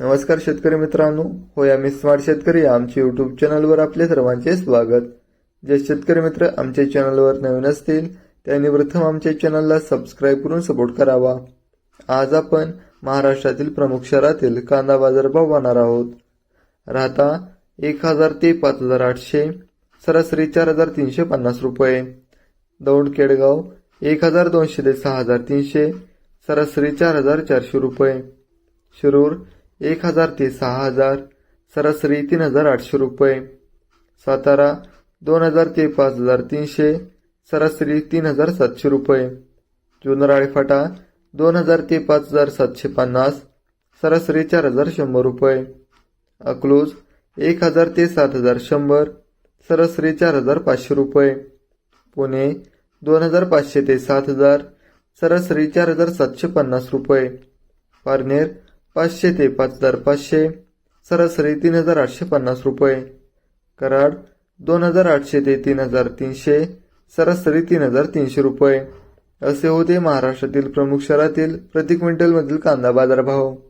नमस्कार शेतकरी मित्रांनो. होय आम्ही स्मार्ट शेतकरी आमच्या युट्यूब चॅनलवर आपले सर्वांचे स्वागत. जे शेतकरी मित्र आमच्या चॅनलवर नवीन असतील त्यांनी प्रथम आमच्या चॅनलला सबस्क्राईब करून सपोर्ट करावा. आज आपण महाराष्ट्रातील प्रमुख शहरातील कांदा बाजारभाव पाहणार आहोत. राहता एक हजार ते पाच हजार आठशे सरासरी चार हजार तीनशे पन्नास रुपये. दौंड केडगाव एक हजार दोनशे ते सहा हजार तीनशे सरासरी चार हजार चारशे रुपये. शिरूर एक हजार ते सहा हजार सरासरी तीन हजार आठशे रुपये. सातारा दोन हजार ते पाच हजार तीनशे सरासरी तीन हजार सातशे रुपये. जुन्नर आळेफाटा दोन हजार ते पाच हजार सातशे पन्नास सरासरी चार हजार शंभर रुपये. अकलूज एक हजार ते सात हजार शंभर सरासरी चार हजार पाचशे रुपये. पुणे दोन हजार पाचशे ते सात हजार सरासरी चार हजार सातशे पन्नास रुपये. पारनेर पाचशे ते पाच हजार पाचशे. सरासरी तीन हजार आठशे पन्नास रुपये. कराड दोन हजार आठशे ते तीन हजार तीनशे. सरासरी तीन हजार तीनशे रुपये. असे होते महाराष्ट्रातील प्रमुख शहरातील प्रति क्विंटलमधील कांदा बाजारभाव.